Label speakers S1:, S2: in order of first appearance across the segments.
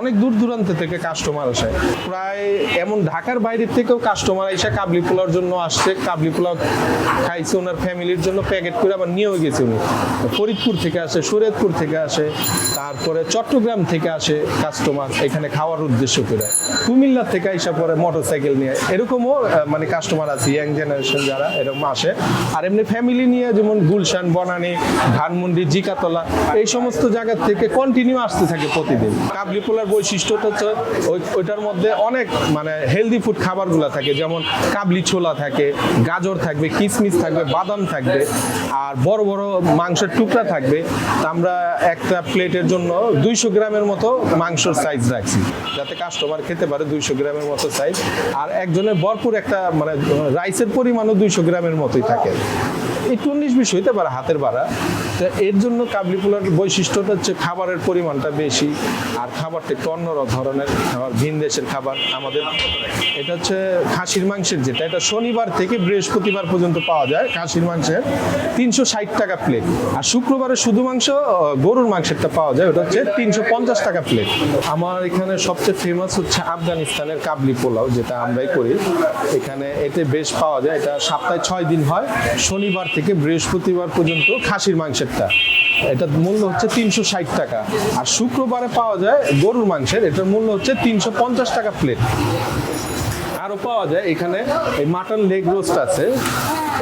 S1: অনেক দূর দূরান্ত থেকে কাস্টমার আসে। প্রায় এমন ঢাকার বাইরের থেকেও কাস্টমার এসে কাবলি পোলার জন্য আসছে। কাবলি পোলাও খাইছে ওনার ফ্যামিলির জন্য প্যাকেট করে আবার নিয়েও গেছে উনি। ফরিদপুর থেকে আসে শরীয়তপুর থেকে আসে, তারপরে চট্টগ্রাম থেকে আসে কাস্টমার এখানে খাওয়ার উদ্দেশ্য করে। কুমিল্লা থেকে আইসা পরে মোটর সাইকেল নিয়ে। এরকমও মানে কাস্টমার আছে ইয়াং জেনারেশন যারা, এরকম আসে। আর এমনি ফ্যামিলি নিয়ে যেমন গুলশান, বনানী, ধানমন্ডি, জিকাতলা, এই সমস্ত জায়গার থেকে কন্টিনিউ আসতে থাকে প্রতিদিন। কাবলি পোলার বৈশিষ্ট্যটা হচ্ছে ওই- ওইটার মধ্যে অনেক মানে হেলদি ফুড খাবারগুলো থাকে, যেমন কাবলি ছোলা থাকে, গাজর থাকবে কিশমিশ থাকবে, বাদাম থাকবে, আর বড় বড় মাংসের টুকরা থাকবে। আমরা একটা প্লেটের জন্য দুইশো গ্রামের মতো মাংসর সাইজ রাখছি, যাতে কাস্টমার খেতে পারে দুইশো গ্রামের মতো সাইজ আর একজনের ভরপুর একটা মানে রাইসের পরিমাণও দুইশো গ্রামের মতোই থাকে। একটু উনিশ বিশ হইতে পারে হাতের বাড়া তো এর জন্য কাবলি পোলার বৈশিষ্ট্যটা হচ্ছে খাবারের পরিমাণটা বেশি, আর খাবারটা একটু অন্য ধরনের খাবার, ভিন দেশের খাবার, আমাদের এটা হচ্ছে খাসির মাংসের যেটা, এটা শনিবার থেকে বৃহস্পতিবার পর্যন্ত পাওয়া যায় খাসির মাংসের, তিনশো ষাট টাকা প্লেট আর শুক্রবারে শুধু মাংস গরুর মাংসেরটা পাওয়া যায়, ওটা হচ্ছে তিনশো পঞ্চাশ টাকা প্লেট আমার এখানে সবচেয়ে ফেমাস হচ্ছে আফগানিস্তানের কাবলি পোলাও, যেটা আমরাই করি। এখানে এতে বেশ পাওয়া যায়, এটা সপ্তাহে ছয় দিন হয়, শনিবার থেকে বৃহস্পতিবার পর্যন্ত খাসির মাংসেরটা এটার মূল্য হচ্ছে তিনশো ষাট টাকা। আর শুক্রবারে পাওয়া যায় গরুর মাংসের, এটার মূল্য হচ্ছে তিনশো পঞ্চাশ টাকা প্লেট আরও পাওয়া যায় এখানে এই মাটন লেগ রোস্ট আছে।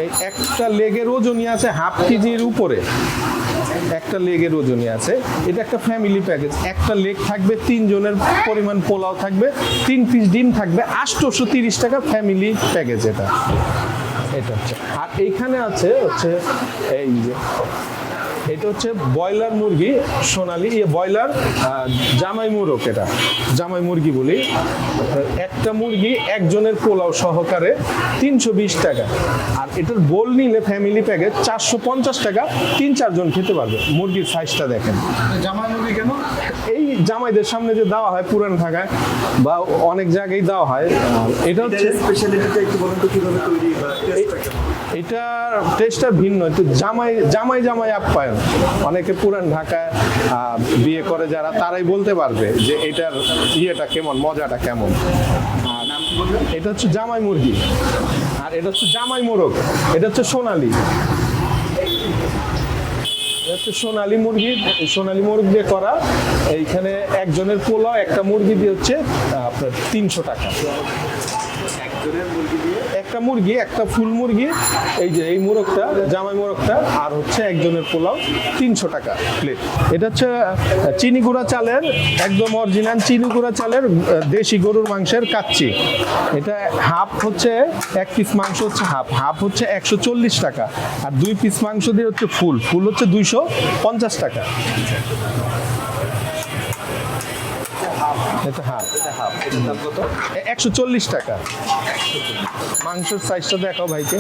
S1: এই একটা লেগের ওজনই আছে হাফ কেজির উপরে। একটা লেগের ওজনই আছে। এটা একটা ফ্যামিলি প্যাকেজ একটা লেগ থাকবে তিনজনের পরিমাণ পোলাও থাকবে, তিন পিস ডিম থাকবে আটশোশো তিরিশ টাকা ফ্যামিলি প্যাকেজ এটা। এটা হচ্ছে। আর এইখানে আছে হচ্ছে এই যে এটা হচ্ছে ব্রয়লার মুরগি সোনালি ইয়ে ব্রয়লার জামাই মুরগ এটা জামাই মুরগি বলি। একটা মুরগি একজনের পোলাও সহকারে তিনশো বিশ টাকা। আর এটার বোল নিলে ফ্যামিলি প্যাকে চারশো পঞ্চাশ টাকা তিন চারজন খেতে পারবে মুরগির সাইজটা দেখেন।
S2: জামাই মুরগি কেন?
S1: এই জামাইদের সামনে যে দেওয়া হয় পুরান ঢাকায় বা অনেক জায়গায় দেওয়া হয় এটা হচ্ছে
S2: স্পেশালিটিটা একটু বলুন তো কীভাবে তৈরি?
S1: এটার টেস্টটা ভিন্ন, একটু জামাই জামাই জামাই আপ্যায়ন। অনেকে পুরান ঢাকায় বিয়ে করে যারা, তারাই বলতে পারবে যে এটার ইয়েটা কেমন, মজাটা কেমন। এটা হচ্ছে জামাই মুরগি। আর এটা হচ্ছে জামাই মোরগ। এটা হচ্ছে সোনালি। হচ্ছে সোনালি মুরগি। সোনালি মুরগ দিয়ে করা, এইখানে একজনের পোলাও, একটা মুরগি দিয়ে হচ্ছে আপনার তিনশো টাকা।
S2: একজনের মুরগি দিয়ে
S1: একটা মুরগি, একটা ফুল মুরগি, এই যে এই মোরগটা, জামাই মোরগটা, আর হচ্ছে একজনের পোলাও, তিনশো টাকা প্লেট এটা হচ্ছে চিনি গুঁড়া চালের, একদম অরিজিনাল চিনি গুঁড়া চালের দেশি গরুর মাংসের কাচ্চি। এটা হাফ হচ্ছে, এক পিস মাংস হচ্ছে হাফ হাফ হচ্ছে একশো চল্লিশ টাকা। আর দুই পিস মাংস দিয়ে হচ্ছে ফুল ফুল হচ্ছে দুইশো পঞ্চাশ টাকা। এটা হাফ।
S2: এটার দাম কত?
S1: একশো চল্লিশ টাকা। মাংসের সাইজটা দেখাও ভাইকে।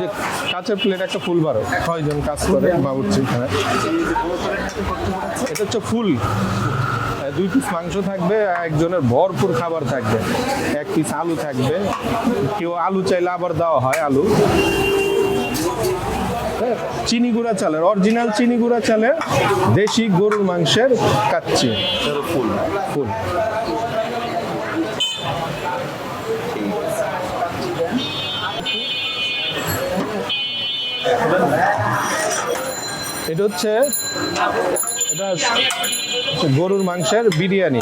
S1: যে কাঁচের প্লেট একটা ফুল বারো। ছয়জন কাজ করে বাবুর্চি এখানে। এটা হচ্ছে ফুল। দুই পিস মাংস থাকবে একজনের ভরপুর খাবার থাকবে। এক পিস আলু থাকবে। কেউ আলু চাইলে আবার দেওয়া হয় আলু। চিনি গুঁড়া চালের অরিজিনাল চিনি গুঁড়া চালের দেশি গরুর মাংসের কাচ্চি।
S2: ফুল
S1: ফুল। এটা হচ্ছে গরুর মাংসের বিরিয়ানি।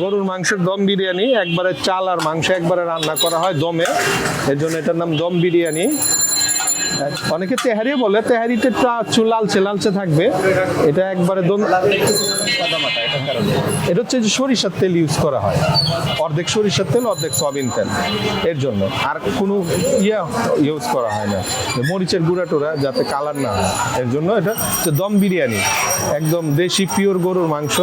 S1: গরুর মাংসের দম বিরিয়ানি, একবারে চাল আর মাংস একবারে রান্না করা হয় দমে। এর জন্য এটার নাম দম বিরিয়ানি। অনেকে তেহারি বলে, তেহারিতে একটু লালচে লালচে থাকবে। এটা একবারে এটা হচ্ছে যে সরিষার তেল ইউজ করা হয়। অর্ধেক সরিষার তেল, অর্ধেক সয়াবিন তেল এর জন্য। আর কোনো ইয়া ইউজ করা হয় না। মরিচের গুঁড়া টুড়া যাতে কালার না হয়। এর জন্য এটা হচ্ছে দম বিরিয়ানি। একদম দেশি পিওর গরুর মাংস,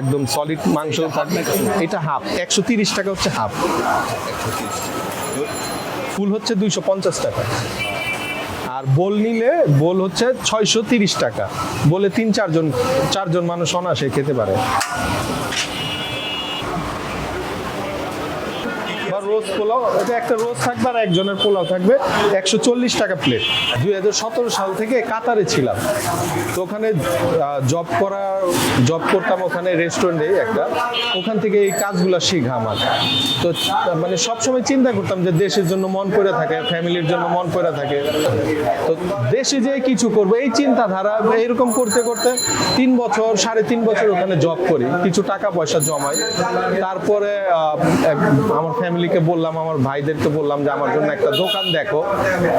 S1: একদম সলিড মাংস থাকবে এটা হাফ একশো তিরিশ টাকা হচ্ছে হাফ ফুল হচ্ছে দুইশো পঞ্চাশ টাকা। আর বোল নিলে বোল হচ্ছে ছয়শো তিরিশ টাকা। বলে তিন, চারজন চারজন মানুষ অনাসে খেতে পারে বা রোজ পোলাও, এটা একটা রোজ থাকবে আর একজনের পোলাও থাকবে একশো চল্লিশ টাকা প্লেট দুই হাজার সতেরো সাল থেকে কাতারে ছিলাম। তো ওখানে জব করা জব করতাম ওখানে রেস্টুরেন্টে একটা। ওখান থেকে এই কাজগুলো শিখা আমার। তো মানে সবসময় চিন্তা করতাম যে দেশের জন্য মন পড়ে থাকে, ফ্যামিলির জন্য মন পড়ে থাকে। তো দেশে যে কিছু করব, এই চিন্তাধারা এরকম করতে করতে তিন বছর, সাড়ে তিন বছর ওখানে জব করি। কিছু টাকা পয়সা জমাই। তারপরে আমার ফ্যামিলিকে বললাম, আমার ভাইদেরকে বললাম যে আমার জন্য একটা দোকান দেখো,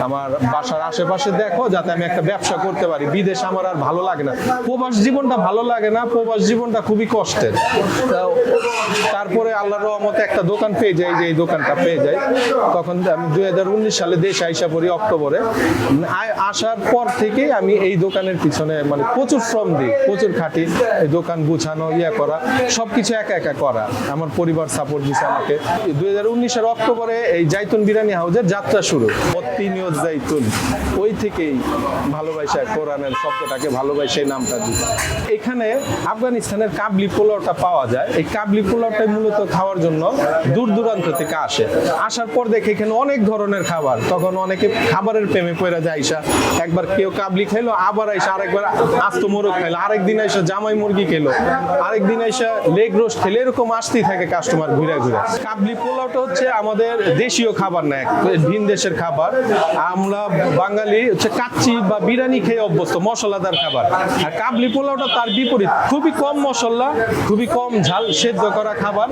S1: আমার বাসার আশেপাশে দেখো, যাতে আমি একটা ব্যবসা করতে পারি। বিদেশ আমার আর ভালো লাগে না। প্রবাস জীবনটা ভালো লাগে না, প্রবাস জীবনটা খুবই কষ্টের। তারপরে আল্লাহর রহমতে একটা দোকান পেয়ে যাই, যে এই দোকানটা পেয়ে যাই। তখন আমি দুই হাজার উনিশ সালে দেশে আইসা পড়ি অক্টোবরে। আ- আসার পর থেকে আমি এই দোকানের পিছনে মানে প্রচুর শ্রম দিই, প্রচুর খাটি দোকান গুছানো ইয়ে করা, সবকিছু একা একা করা। আমার পরিবার সাপোর্ট দিছে আমাকে। দুই হাজার উনিশের অক্টোবরে এই জাইতুন বিরিয়ানি হাউসের যাত্রা শুরু। অত্তিনিয়ত জাইতুন। ওই থেকেই ভালোবাসা কোরআনের শব্দটাকে ভালোবাসা এই নামটা দিই এখানে আফগানিস্তানের কাবলি পোলাওটা পাওয়া যায়। এই কাবলি পোলাওটাই মূলত খাওয়ার জন্য দূর দূরান্ত থেকে আসে। আসার পর দেখে এখানে অনেক ধরনের খাবার। তখন অনেকে খাবারের প্রেমে পড়ে যায় আইসা। একবার কেউ কাবলি খেলো আবার আইসা আরেকবার আস্ত মোরগ খাইলো। আরেকদিন আইসা জামাই মুরগি খেলো আরেকদিন আইসা লেগ রোস্ট খেলে এরকম আসতেই থাকে কাস্টমার ঘুরে ঘুরে। কাবলি পোলাওটা হচ্ছে আমাদের দেশীয় খাবার না ভিন দেশের খাবার। আমরা বাঙালি হচ্ছে কাচ্চি বা বিরিয়ানি খেয়ে অভ্যস্ত, মশলাদার খাবার। আর কাবলি পোলাওটা তার বিপরীত, খুবই কম মশলা, খুবই কম ঝাল, সেদ্ধ করা খাবার,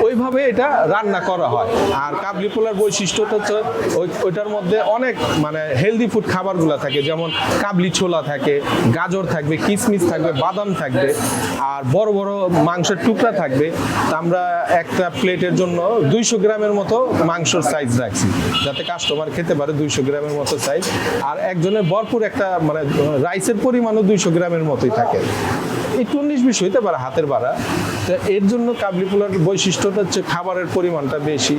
S1: ওইভাবে এটা রান্না করা হয়। আর কাবলি পোলার বৈশিষ্ট্যটা হচ্ছে ওই- ওইটার মধ্যে অনেক মানে হেলদি ফুড খাবারগুলো থাকে, যেমন কাবলি ছোলা থাকে, গাজর থাকবে কিশমিশ থাকবে, বাদাম থাকবে, আর বড় বড় মাংসের টুকরা থাকবে। তা আমরা একটা প্লেটের জন্য দুইশো গ্রামের মতো মাংসর সাইজ রাখছি। যাতে কাস্টমার খেতে পারে দুইশো গ্রামের মতো সাইজ আর একজনের ভরপুর একটা মানে রাইসের পরিমাণও দুইশো গ্রামের মতোই থাকে। একটু উনিশ বিশ হইতে পারে হাতের বাড়া তো এর জন্য কাবলি পোলার বৈশিষ্ট্যটা হচ্ছে খাবারের পরিমাণটা বেশি।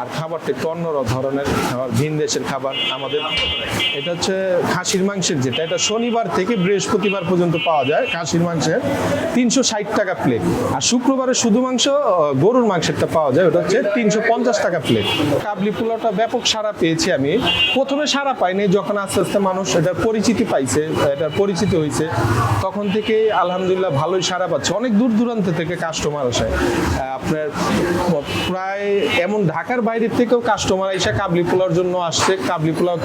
S1: আর খাবারটা একটু অন্য ধরনের খাবার, ভিন দেশের খাবার আমাদের। এটা হচ্ছে খাসির মাংসের যেটা, এটা শনিবার থেকে বৃহস্পতিবার পর্যন্ত পাওয়া যায় খাসির মাংসের। তিনশো ষাট টাকা প্লেট আর শুক্রবারে শুধু মাংস গরুর মাংসেরটা পাওয়া যায়। ওটা হচ্ছে তিনশো পঞ্চাশ পঞ্চাশ টাকা প্লেট কাবলি পোলাওটা ব্যাপক সারা পেয়েছি আমি। প্রথমে সারা পাইনি, যখন আস্তে আস্তে মানুষ এটার পরিচিতি পাইছে, এটার পরিচিতি হয়েছে তখন থেকে আলহামদুলিল্লাহ ভালোই সারা পাচ্ছে। অনেক দূর দূরান্ত থেকে কাস্টমার আসে। আপনার প্রায় এমন ঢাকার বাইরের থেকেও কাস্টমার এসে কাবলি পোলাওর জন্য আসছে। কাবলি পোলাও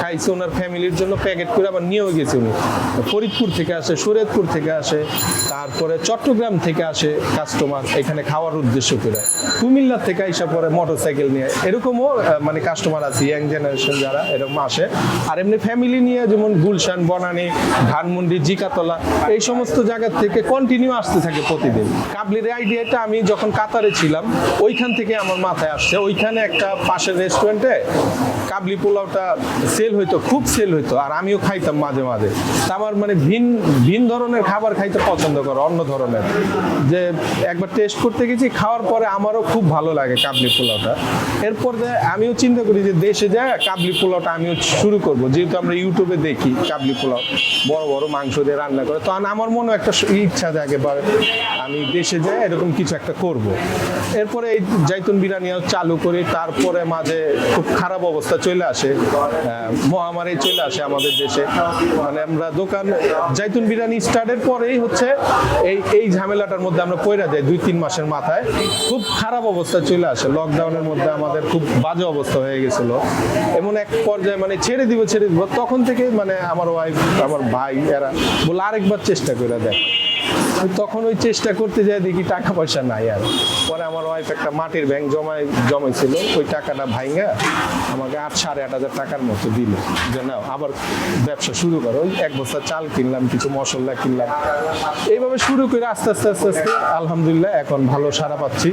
S1: খাইছে ওনার ফ্যামিলির জন্য, প্যাকেট করে আবার নিয়েও গেছে উনি। ফরিদপুর থেকে আসে শরীয়তপুর থেকে আসে, তারপরে চট্টগ্রাম থেকে আসে কাস্টমার এখানে খাওয়ার উদ্দেশ্য করে। কুমিল্লার থেকে আইসা পরে মোটর সাইকেল নিয়ে। এরকমও মানে কাস্টমার আছে ইয়াং জেনারেশন যারা, এরকম আসে। আর এমনি ফ্যামিলি নিয়ে যেমন গুলশান, বনানী, ধানমন্ডি, জিকাতলা, এই সমস্ত জায়গা থেকে কন্টিনিউ আসতে থাকে প্রতিদিন। কাবলির আইডিয়াটা আমি যখন কাতারে ছিলাম ওইখান থেকে আমার মাথায় আসছে। ওইখানে একটা পাশের রেস্টুরেন্টে কাবলি পোলাওটা সেল হইতো, খুব সেল হইতো, আর আমিও খাইতাম মাঝে মাঝে। আমার মানে ভিন ভিন ধরনের খাবার খাইতে পছন্দ করে, অন্য ধরনের। যে একবার টেস্ট করতে গেছি, খাওয়ার পরে আমারও খুব ভালো লাগে কাবলি পোলাওটা। এরপর যে আমিও চিন্তা করি যে দেশে যায় কাবলি পোলাওটা আমিও শুরু করব, যেহেতু আমরা ইউটিউবে দেখি কাবলি পোলাও, বড় বড় মাংস দিয়ে রান্না করে। তখন আমার মনে একটা ইচ্ছা জাগে, বা আমি দেশে যাই এরকম কিছু একটা করব। এরপরে এই জাইতুন বিরিয়ানি চালু করি, তারপরে মাঝে খুব খারাপ অবস্থা চলে আসে মহামারী চলে আসে আমাদের দেশে। মানে আমরা দোকান জাইতুন বিরিয়ানি স্টার্টের পরেই হচ্ছে এই এই ঝামেলাটার মধ্যে আমরা পয়রা যাই দুই, তিন মাসের মাথায়। খুব খারাপ অবস্থা চলে আসে লকডাউনের মধ্যে আমাদের খুব বাজে অবস্থা হয়ে গেছিল। এমন এক পর্যায়ে মানে ছেড়ে দিব ছেড়ে দিব, তখন থেকে মানে আমার ওয়াইফ আমার ভাই, এরা বলে, আরেকবার চেষ্টা করে দেখ। তখন ওই চেষ্টা করতে যাই, দেখি টাকা পয়সা নাই আর। পরে আমার ওয়াইফ একটা মাটির ব্যাংক জমাই জমাইছিল। ওই টাকাটা ভাইঙ্গা আমাকে আট, সাড়ে আট হাজার টাকার মতো দিল। যে না আবার ব্যবসা শুরু করো। ওই এক বস্তা চাল কিনলাম, কিছু মশলা কিনলাম। এইভাবে শুরু করে আস্তে আস্তে আস্তে আস্তে, আলহামদুলিল্লাহ এখন ভালো সারা পাচ্ছি।